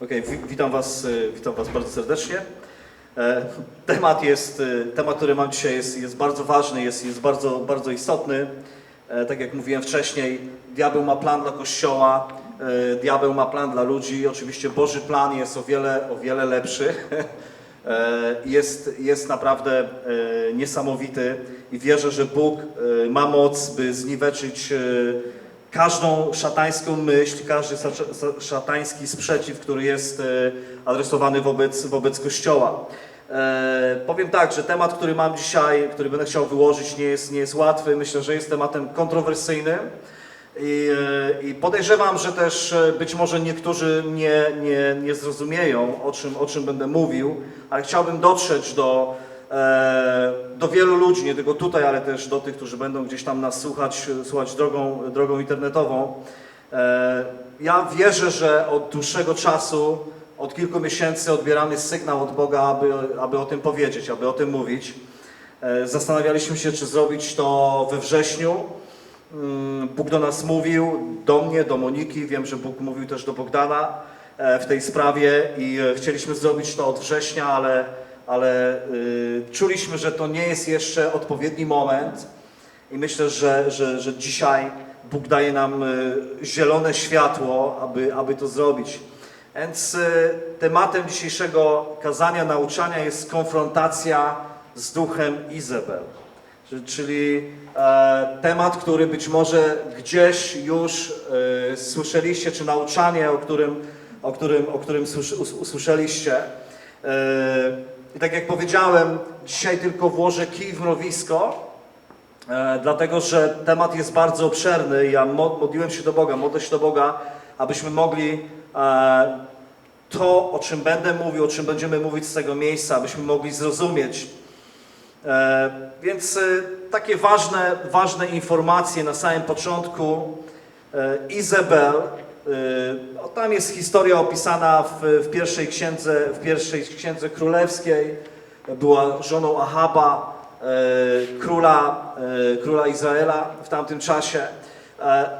Okej, wi- witam was, e, witam was bardzo serdecznie. E, Temat jest, e, temat, który mam dzisiaj jest, jest bardzo ważny, jest, jest bardzo, bardzo istotny. Tak jak mówiłem wcześniej, diabeł ma plan dla Kościoła, diabeł ma plan dla ludzi. Oczywiście Boży plan jest o wiele, o wiele lepszy. Jest, jest naprawdę niesamowity i wierzę, że Bóg ma moc, by zniweczyć każdą szatańską myśl, każdy szatański sprzeciw, który jest e, adresowany wobec, wobec Kościoła. E, powiem tak, że temat, który mam dzisiaj, który będę chciał wyłożyć, nie jest, nie jest łatwy. Myślę, że jest tematem kontrowersyjnym. I, e, I podejrzewam, że też być może niektórzy nie, nie, nie zrozumieją, o czym, o czym będę mówił, ale chciałbym dotrzeć do, do wielu ludzi, nie tylko tutaj, ale też do tych, którzy będą gdzieś tam nas słuchać, słuchać drogą, drogą internetową. E, ja wierzę, że od dłuższego czasu, od kilku miesięcy odbieramy sygnał od Boga, aby, aby o tym powiedzieć, aby o tym mówić. E, Zastanawialiśmy się, czy zrobić to we wrześniu. Mm, Bóg do nas mówił, do mnie, do Moniki, wiem, że Bóg mówił też do Bogdana e, w tej sprawie i e, chcieliśmy zrobić to od września, ale, ale y, czuliśmy, że to nie jest jeszcze odpowiedni moment i myślę, że, że, że dzisiaj Bóg daje nam y, zielone światło, aby, aby to zrobić. Więc y, tematem dzisiejszego kazania, nauczania jest konfrontacja z duchem Izabel. Czy- Czyli e, temat, który być może gdzieś już e, słyszeliście, czy nauczanie, o którym, o którym, o którym słysz, us, usłyszeliście. E, I tak jak powiedziałem, dzisiaj tylko włożę kij w mrowisko, e, dlatego że temat jest bardzo obszerny. Ja mo- modliłem się do Boga, modlę się do Boga, abyśmy mogli e, to, o czym będę mówił, o czym będziemy mówić z tego miejsca, abyśmy mogli zrozumieć. E, więc e, takie ważne, ważne informacje na samym początku. E, Izabel, tam jest historia opisana w, w, pierwszej księdze, w pierwszej księdze królewskiej. Była żoną Ahaba, e, króla, e, króla Izraela w tamtym czasie.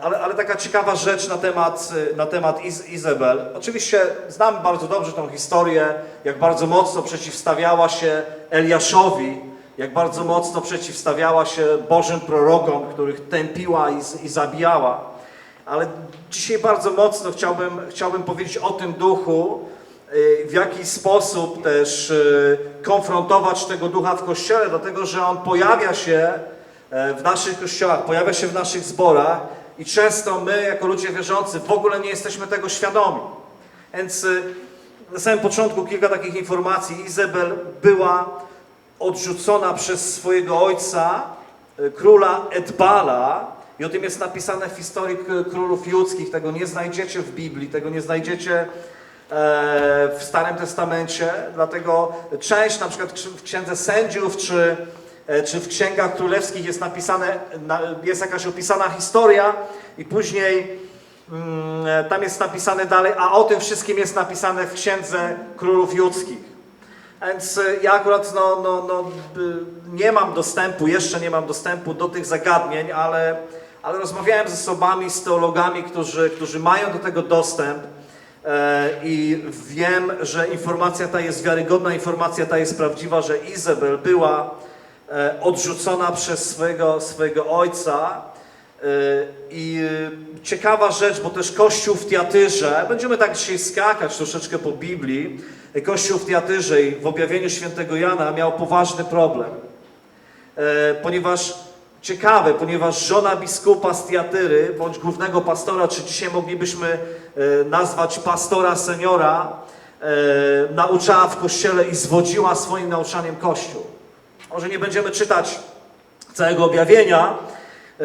Ale, ale taka ciekawa rzecz na temat, na temat Iz, Izabel. Oczywiście znam bardzo dobrze tą historię, jak bardzo mocno przeciwstawiała się Eliaszowi, jak bardzo mocno przeciwstawiała się Bożym prorokom, których tępiła i, i zabijała. Ale dzisiaj bardzo mocno chciałbym, chciałbym powiedzieć o tym duchu, y, w jaki sposób też y, konfrontować tego ducha w Kościele, dlatego że on pojawia się e, w naszych kościołach, pojawia się w naszych zborach i często my, jako ludzie wierzący, w ogóle nie jesteśmy tego świadomi. Więc y, na samym początku kilka takich informacji. Izabel była odrzucona przez swojego ojca, króla Edbala. I o tym jest napisane w historii królów judzkich. Tego nie znajdziecie w Biblii, tego nie znajdziecie e, w Starym Testamencie. Dlatego część, na przykład w Księdze Sędziów, czy, e, czy w Księgach Królewskich jest napisane, na- jest jakaś opisana historia i później mm, e, tam jest napisane dalej, a o tym wszystkim jest napisane w Księdze Królów Judzkich. Więc ja akurat no, no, no, nie mam dostępu, jeszcze nie mam dostępu do tych zagadnień, ale, ale rozmawiałem ze osobami, z teologami, którzy, którzy mają do tego dostęp e, i wiem, że informacja ta jest wiarygodna, informacja ta jest prawdziwa, że Izabel była e, odrzucona przez swojego, swojego ojca. E, I ciekawa rzecz, bo też Kościół w Tiatyrze, będziemy tak dzisiaj skakać troszeczkę po Biblii, Kościół w Tiatyrze i w objawieniu świętego Jana miał poważny problem. Ponieważ ciekawe, ponieważ żona biskupa z Tiatyry, bądź głównego pastora, czy dzisiaj moglibyśmy e, nazwać pastora seniora, e, nauczała w kościele i zwodziła swoim nauczaniem kościół. Może nie będziemy czytać całego objawienia, e,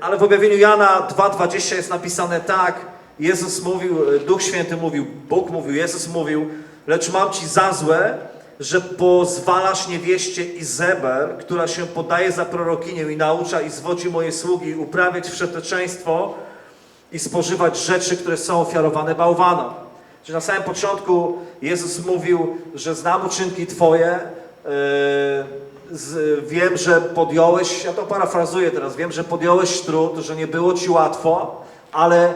ale w objawieniu Jana 2,20 jest napisane tak, Jezus mówił, Duch Święty mówił, Bóg mówił, Jezus mówił, lecz mam ci za złe, że pozwalasz niewieście Izabel, która się podaje za prorokinię i naucza i zwodzi moje sługi uprawiać wszeteczeństwo i spożywać rzeczy, które są ofiarowane bałwanom. Czyli na samym początku Jezus mówił, że znam uczynki Twoje, yy, z, wiem, że podjąłeś, ja to parafrazuję teraz, wiem, że podjąłeś trud, że nie było Ci łatwo, ale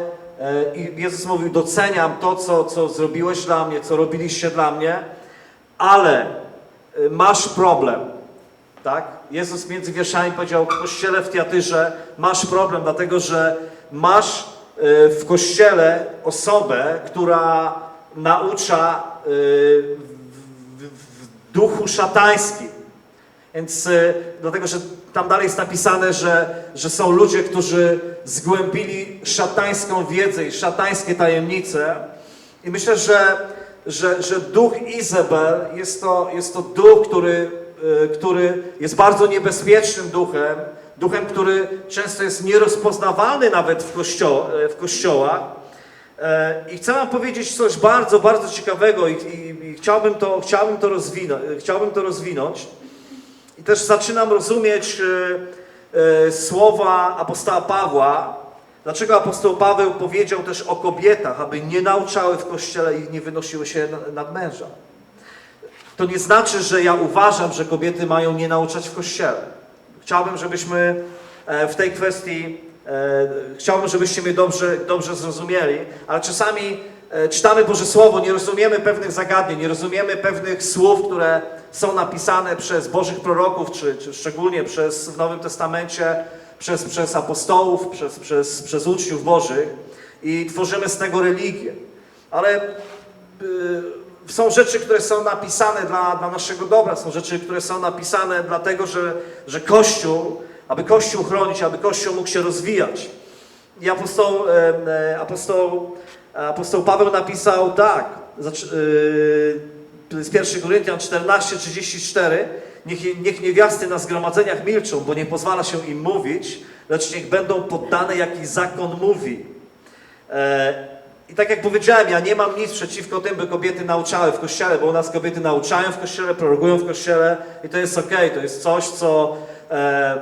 i Jezus mówił, doceniam to, co, co zrobiłeś dla mnie, co robiliście dla mnie, ale e, masz problem, tak? Jezus między wierszami powiedział, w kościele w Tiatyrze masz problem, dlatego że masz e, w kościele osobę, która naucza e, w, duchu szatańskim. Więc y, dlatego, że tam dalej jest napisane, że, że są ludzie, którzy zgłębili szatańską wiedzę i szatańskie tajemnice. I myślę, że, że, że duch Izabel jest to, jest to duch, który, y, który jest bardzo niebezpiecznym duchem, duchem, który często jest nierozpoznawalny nawet w, kościo, w kościołach. E, I chcę wam powiedzieć coś bardzo, bardzo ciekawego i, i, i chciałbym, to, chciałbym, to rozwinąć, chciałbym to rozwinąć. I też zaczynam rozumieć e, e, słowa apostoła Pawła, dlaczego apostoł Paweł powiedział też o kobietach, aby nie nauczały w kościele i nie wynosiły się na- nad męża. To nie znaczy, że ja uważam, że kobiety mają nie nauczać w kościele. Chciałbym, żebyśmy e, w tej kwestii, e, chciałbym, żebyście mnie dobrze, dobrze zrozumieli, ale czasami e, czytamy Boże Słowo, nie rozumiemy pewnych zagadnień, nie rozumiemy pewnych słów, które są napisane przez Bożych proroków, czy, czy szczególnie przez, w Nowym Testamencie, przez, przez apostołów, przez, przez, przez uczniów Bożych i tworzymy z tego religię. Ale y, są rzeczy, które są napisane dla, dla naszego dobra, są rzeczy, które są napisane dlatego, że, że Kościół, aby Kościół chronić, aby Kościół mógł się rozwijać. I apostoł, e, apostoł, apostoł Paweł napisał tak, y, jest 1 Koryntian 14, 34, niech, niech niewiasty na zgromadzeniach milczą, bo nie pozwala się im mówić, lecz niech będą poddane, jaki zakon mówi. E, I tak jak powiedziałem, ja nie mam nic przeciwko tym, by kobiety nauczały w kościele, bo u nas kobiety nauczają w kościele, prorogują w kościele i to jest okej, to jest coś, co e,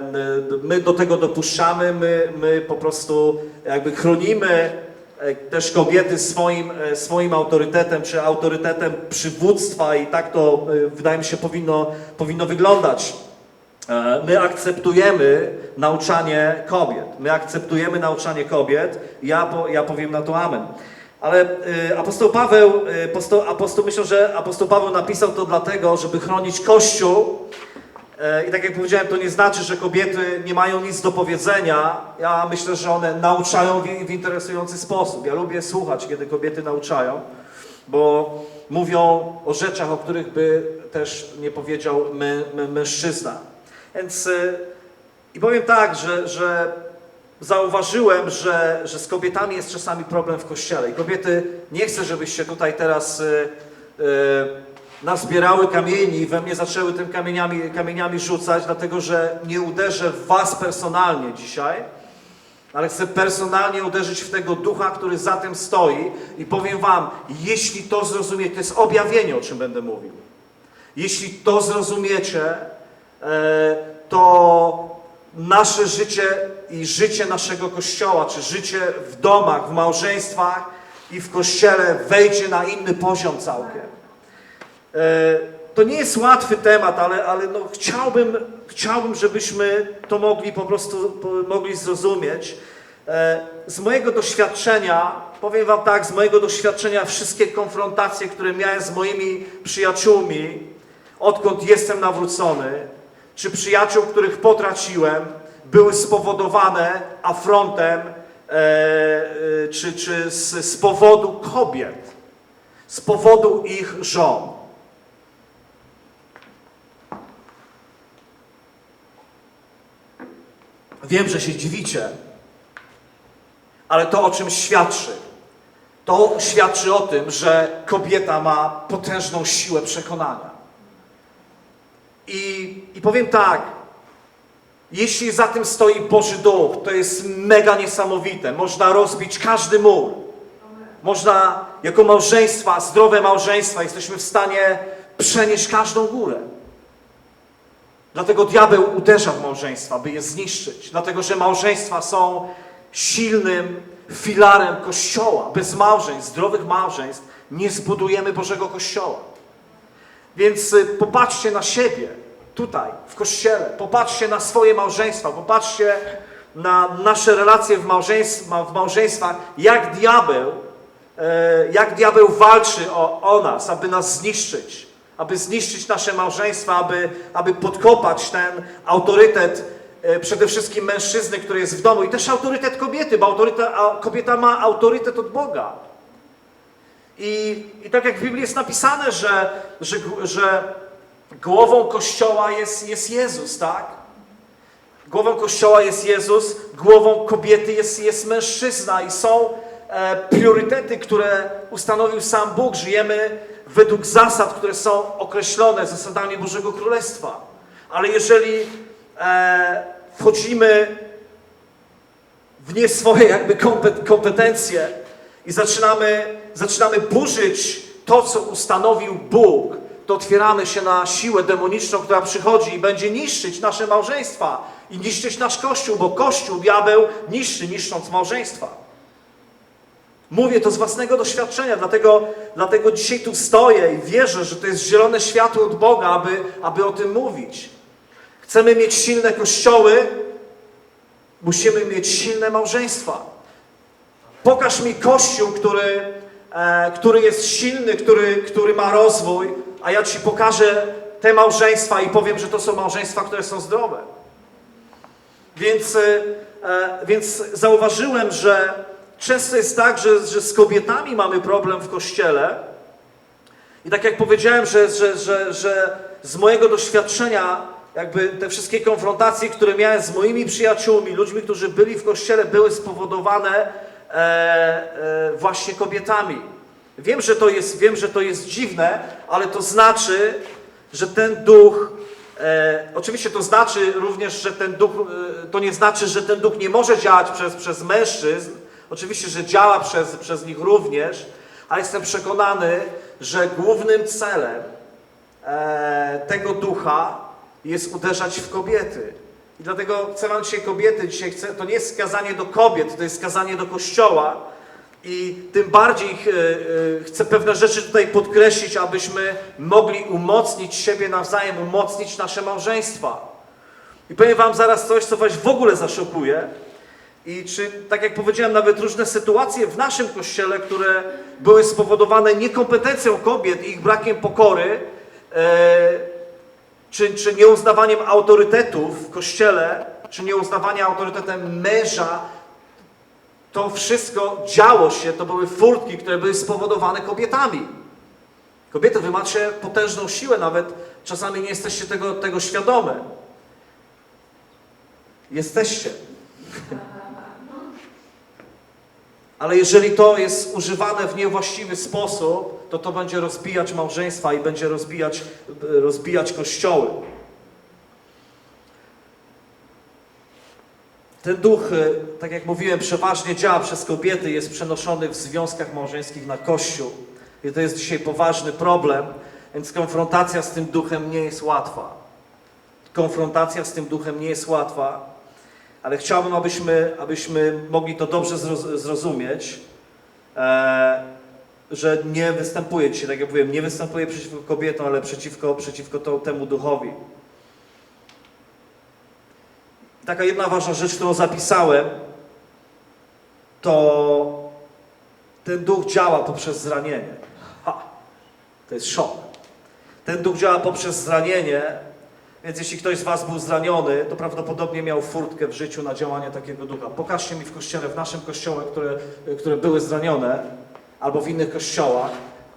my do tego dopuszczamy, my, my po prostu jakby chronimy też kobiety swoim, e, swoim autorytetem, czy autorytetem przywództwa i tak to e, wydaje mi się powinno, powinno wyglądać. E, My akceptujemy nauczanie kobiet. My akceptujemy nauczanie kobiet. Ja, po, ja powiem na to amen. Ale apostoł Paweł, apostoł, apostoł, myślę, że apostoł Paweł napisał to dlatego, żeby chronić Kościół. E, I tak jak powiedziałem, to nie znaczy, że kobiety nie mają nic do powiedzenia. Ja myślę, że one nauczają w, interesujący sposób. Ja lubię słuchać, kiedy kobiety nauczają, bo mówią o rzeczach, o których by też nie powiedział my, my, mężczyzna. Więc y, i powiem tak, że, że zauważyłem, że, że z kobietami jest czasami problem w kościele. I kobiety, nie chcę, żebyście tutaj teraz y, y, nazbierały kamieni i we mnie zaczęły tym kamieniami, kamieniami rzucać, dlatego że nie uderzę w was personalnie dzisiaj, ale chcę personalnie uderzyć w tego ducha, który za tym stoi i powiem wam, jeśli to zrozumiecie, to jest objawienie, o czym będę mówił. Jeśli to zrozumiecie, e, to nasze życie i życie naszego kościoła, czy życie w domach, w małżeństwach i w kościele wejdzie na inny poziom całkiem. E, To nie jest łatwy temat, ale, ale no chciałbym, chciałbym, żebyśmy to mogli po prostu mogli zrozumieć. E, Z mojego doświadczenia, powiem Wam tak, z mojego doświadczenia wszystkie konfrontacje, które miałem z moimi przyjaciółmi, odkąd jestem nawrócony, czy przyjaciół, których potraciłem, były spowodowane afrontem, e, e, czy, czy z, z powodu kobiet, z powodu ich żon. Wiem, że się dziwicie, ale to o czym świadczy? To świadczy o tym, że kobieta ma potężną siłę przekonania. I, I powiem tak, jeśli za tym stoi Boży Duch, to jest mega niesamowite. Można rozbić każdy mur. Można, jako małżeństwa, zdrowe małżeństwa, jesteśmy w stanie przenieść każdą górę. Dlatego diabeł uderza w małżeństwa, by je zniszczyć. Dlatego, że małżeństwa są silnym filarem Kościoła. Bez małżeństw, zdrowych małżeństw nie zbudujemy Bożego Kościoła. Więc y, popatrzcie na siebie tutaj, w kościele. Popatrzcie na swoje małżeństwa. Popatrzcie na nasze relacje w, w małżeństwach, jak diabeł, e, jak diabeł walczy o, o nas, aby nas zniszczyć, aby zniszczyć nasze małżeństwa, aby, aby podkopać ten autorytet e, przede wszystkim mężczyzny, który jest w domu i też autorytet kobiety, bo autorytet, a kobieta ma autorytet od Boga. I, I tak jak w Biblii jest napisane, że, że, że głową Kościoła jest, jest Jezus, tak? Głową Kościoła jest Jezus, głową kobiety jest, jest mężczyzna i są e, priorytety, które ustanowił sam Bóg. Żyjemy według zasad, które są określone zasadami Bożego Królestwa. Ale jeżeli e, wchodzimy w nie swoje jakby kompet- kompetencje i zaczynamy, zaczynamy burzyć to, co ustanowił Bóg, to otwieramy się na siłę demoniczną, która przychodzi i będzie niszczyć nasze małżeństwa i niszczyć nasz Kościół, bo Kościół, diabeł niszczy, niszcząc małżeństwa. Mówię to z własnego doświadczenia, dlatego, dlatego dzisiaj tu stoję i wierzę, że to jest zielone światło od Boga, aby, aby o tym mówić. Chcemy mieć silne kościoły, musimy mieć silne małżeństwa. Pokaż mi kościół, który, e, który jest silny, który, który ma rozwój, a ja ci pokażę te małżeństwa i powiem, że to są małżeństwa, które są zdrowe. Więc, e, e, więc zauważyłem, że często jest tak, że, że z kobietami mamy problem w kościele. I tak jak powiedziałem, że, że, że, że z mojego doświadczenia, jakby te wszystkie konfrontacje, które miałem z moimi przyjaciółmi, ludźmi, którzy byli w kościele, były spowodowane e, e, właśnie kobietami. Wiem że, to jest, wiem, że to jest dziwne, ale to znaczy, że ten duch, e, oczywiście to znaczy również, że ten duch, e, to nie znaczy, że ten duch nie może działać przez, przez mężczyzn, oczywiście, że działa przez, przez nich również, ale jestem przekonany, że głównym celem e, tego ducha jest uderzać w kobiety. I dlatego chcę Wam dzisiaj kobiety, dzisiaj chcę, to nie jest skazanie do kobiet, to jest skazanie do Kościoła. I tym bardziej e, e, chcę pewne rzeczy tutaj podkreślić, abyśmy mogli umocnić siebie nawzajem, umocnić nasze małżeństwa. I powiem Wam zaraz coś, co Was w ogóle zaszokuje. I czy, tak jak powiedziałem, nawet różne sytuacje w naszym kościele, które były spowodowane niekompetencją kobiet i ich brakiem pokory, e, czy, czy nieuznawaniem autorytetów w kościele, czy nieuznawaniem autorytetem męża, to wszystko działo się, to były furtki, które były spowodowane kobietami. Kobiety, wy macie potężną siłę, nawet czasami nie jesteście tego, tego świadome. Jesteście. Ale jeżeli to jest używane w niewłaściwy sposób, to to będzie rozbijać małżeństwa i będzie rozbijać, rozbijać kościoły. Ten duch, y, tak jak mówiłem, przeważnie działa przez kobiety, jest przenoszony w związkach małżeńskich na kościół. I to jest dzisiaj poważny problem, więc konfrontacja z tym duchem nie jest łatwa. Konfrontacja z tym duchem nie jest łatwa, ale chciałbym, abyśmy, abyśmy mogli to dobrze zroz- zrozumieć, e, że nie występuje dzisiaj, tak jak mówiłem, nie występuje przeciwko kobietom, ale przeciwko, przeciwko to, temu duchowi. Taka jedna ważna rzecz, którą zapisałem, to ten duch działa poprzez zranienie. Ha, to jest szok. Ten duch działa poprzez zranienie, więc jeśli ktoś z Was był zraniony, to prawdopodobnie miał furtkę w życiu na działanie takiego ducha. Pokażcie mi w kościele, w naszym kościołach, które, które były zranione, albo w innych kościołach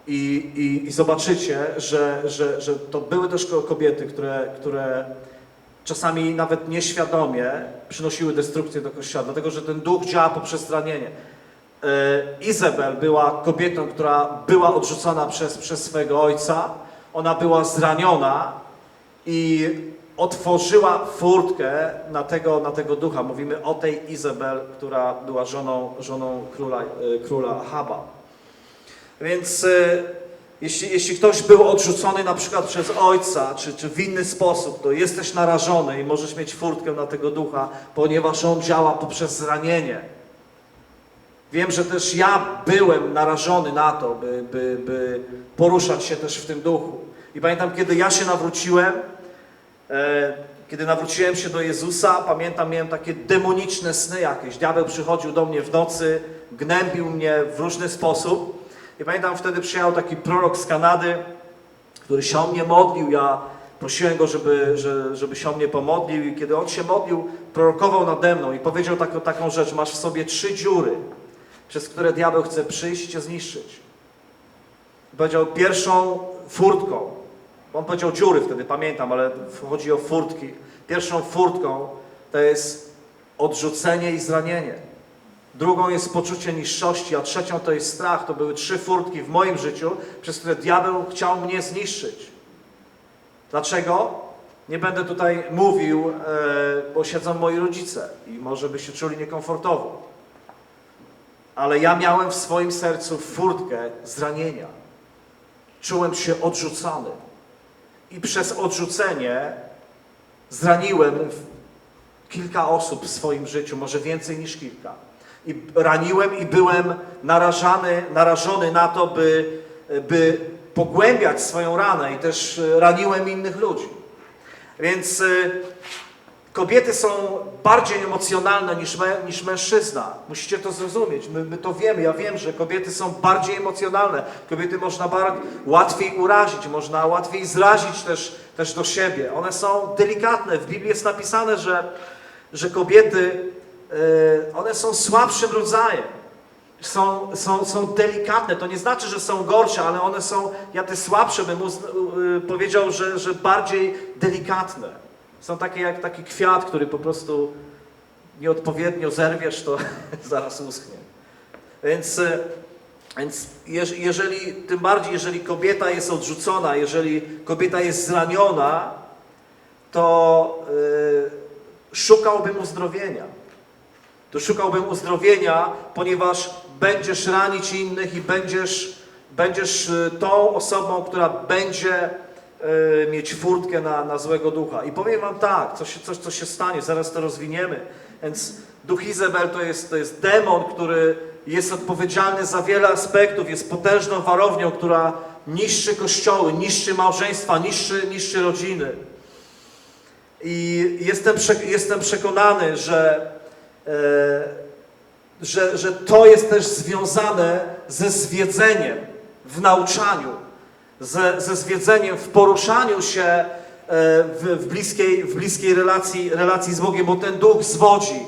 i, i, i zobaczycie, że, że, że to były też ko- kobiety, które, które czasami nawet nieświadomie przynosiły destrukcję do kościoła, dlatego że ten duch działa poprzez zranienie. E, Izabel była kobietą, która była odrzucona przez, przez swego ojca, ona była zraniona i otworzyła furtkę na tego, na tego ducha. Mówimy o tej Izabel, która była żoną, żoną króla, e, króla Ahaba. Więc e, jeśli, jeśli ktoś był odrzucony na przykład przez ojca, czy, czy w inny sposób, to jesteś narażony i możesz mieć furtkę na tego ducha, ponieważ on działa poprzez zranienie. Wiem, że też ja byłem narażony na to, by, by, by poruszać się też w tym duchu. I pamiętam, kiedy ja się nawróciłem, kiedy nawróciłem się do Jezusa, pamiętam, miałem takie demoniczne sny jakieś. Diabeł przychodził do mnie w nocy, gnębił mnie w różny sposób. I pamiętam, wtedy przyjechał taki prorok z Kanady, który się o mnie modlił. Ja prosiłem go, żeby, że, żeby się o mnie pomodlił. I kiedy on się modlił, prorokował nade mną i powiedział taką, taką rzecz: Masz w sobie trzy dziury, przez które diabeł chce przyjść i cię zniszczyć. Powiedział pierwszą furtką. On powiedział dziury wtedy, pamiętam, ale chodzi o furtki. Pierwszą furtką to jest odrzucenie i zranienie. Drugą jest poczucie niższości, a trzecią to jest strach. To były trzy furtki w moim życiu, przez które diabeł chciał mnie zniszczyć. Dlaczego? Nie będę tutaj mówił, e, bo siedzą moi rodzice i może by się czuli niekomfortowo. Ale ja miałem w swoim sercu furtkę zranienia. Czułem się odrzucony. I przez odrzucenie zraniłem kilka osób w swoim życiu, może więcej niż kilka. I raniłem i byłem narażany, narażony na to, by, by pogłębiać swoją ranę i też e, raniłem innych ludzi. Więc e, kobiety są bardziej emocjonalne niż, mę, niż mężczyzna. Musicie to zrozumieć. My, my to wiemy. Ja wiem, że kobiety są bardziej emocjonalne. Kobiety można bar- łatwiej urazić, można łatwiej zrazić też, też do siebie. One są delikatne. W Biblii jest napisane, że, że kobiety, e, one są słabszym rodzajem. Są, są, są delikatne, to nie znaczy, że są gorsze, ale one są, ja te słabsze bym y, powiedział, że, że bardziej delikatne. Są takie jak taki kwiat, który po prostu nieodpowiednio zerwiesz, to zaraz uschnie. Więc, y, więc jeż- jeżeli, tym bardziej jeżeli kobieta jest odrzucona, jeżeli kobieta jest zraniona, to y, szukałbym uzdrowienia. To szukałbym uzdrowienia, ponieważ będziesz ranić innych i będziesz, będziesz y, tą osobą, która będzie y, mieć furtkę na, na złego ducha. I powiem wam tak, coś, coś, co się stanie, zaraz to rozwiniemy. Więc duch Izabel to jest, to jest demon, który jest odpowiedzialny za wiele aspektów, jest potężną warownią, która niszczy kościoły, niszczy małżeństwa, niszczy, niszczy rodziny. I jestem, jestem przekonany, że, e, że, że to jest też związane ze zwiedzeniem w nauczaniu, ze, ze zwiedzeniem w poruszaniu się e, w, w, bliskiej, w bliskiej relacji, relacji z Bogiem, bo ten duch zwodzi.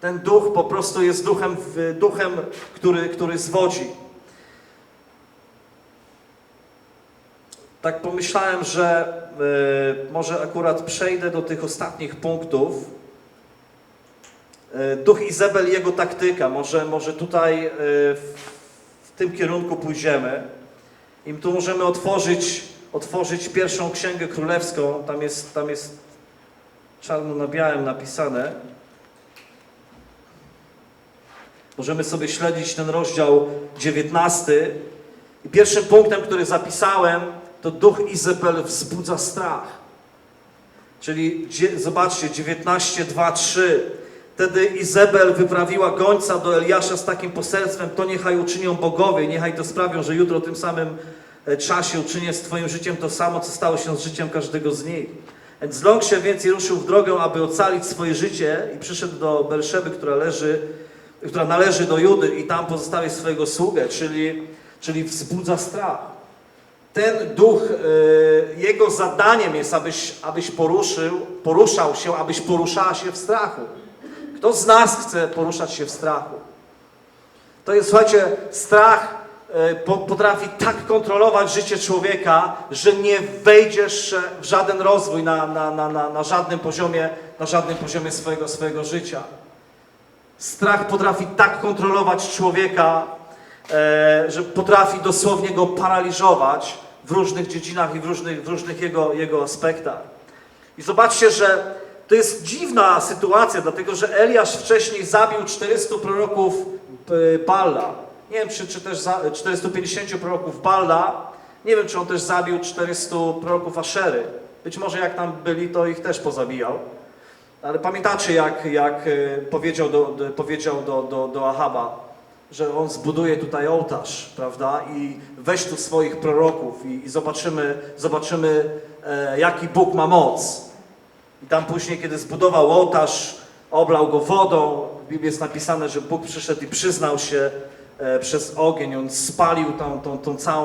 Ten duch po prostu jest duchem, duchem który, który zwodzi. Tak pomyślałem, że e, może akurat przejdę do tych ostatnich punktów. E, duch Izabel i jego taktyka. Może, może tutaj e, w, w tym kierunku pójdziemy. I tu możemy otworzyć, otworzyć pierwszą księgę królewską. Tam jest, tam jest czarno na białym napisane. Możemy sobie śledzić ten rozdział 19. I pierwszym punktem, który zapisałem, to duch Izabel wzbudza strach. Czyli zobaczcie, 19, 2, 3. Wtedy Izabel wyprawiła gońca do Eliasza z takim poselstwem, to niechaj uczynią bogowie, niechaj to sprawią, że jutro tym samym e, czasie uczynię z Twoim życiem to samo, co stało się z życiem każdego z nich. Więc zląkł się więc i ruszył w drogę, aby ocalić swoje życie i przyszedł do Berszeby, która leży, która należy do Judy i tam pozostawił swojego sługę, czyli, czyli wzbudza strach ten duch, e, jego zadaniem jest, abyś, abyś poruszył, poruszał się, abyś poruszała się w strachu. Kto z nas chce poruszać się w strachu? To jest, słuchajcie, strach e, po, potrafi tak kontrolować życie człowieka, że nie wejdziesz e, w żaden rozwój na, na, na, na, na żadnym poziomie, na żadnym poziomie swojego, swojego życia. Strach potrafi tak kontrolować człowieka, e, że potrafi dosłownie go paraliżować w różnych dziedzinach i w różnych, w różnych jego, jego aspektach. I zobaczcie, że to jest dziwna sytuacja, dlatego że Eliasz wcześniej zabił 400 proroków e, Balla. Nie wiem, czy, czy też za, 450 proroków Balla. Nie wiem, czy on też zabił 400 proroków Aszery. Być może jak tam byli, to ich też pozabijał. Ale pamiętacie, jak, jak e, powiedział, do, do, powiedział do, do, do Ahaba, że on zbuduje tutaj ołtarz, prawda? I weź tu swoich proroków i, i zobaczymy, zobaczymy e, jaki Bóg ma moc. I tam później, kiedy zbudował ołtarz, oblał go wodą, w Biblii jest napisane, że Bóg przyszedł i przyznał się e, przez ogień, on spalił tą, tą, tą całą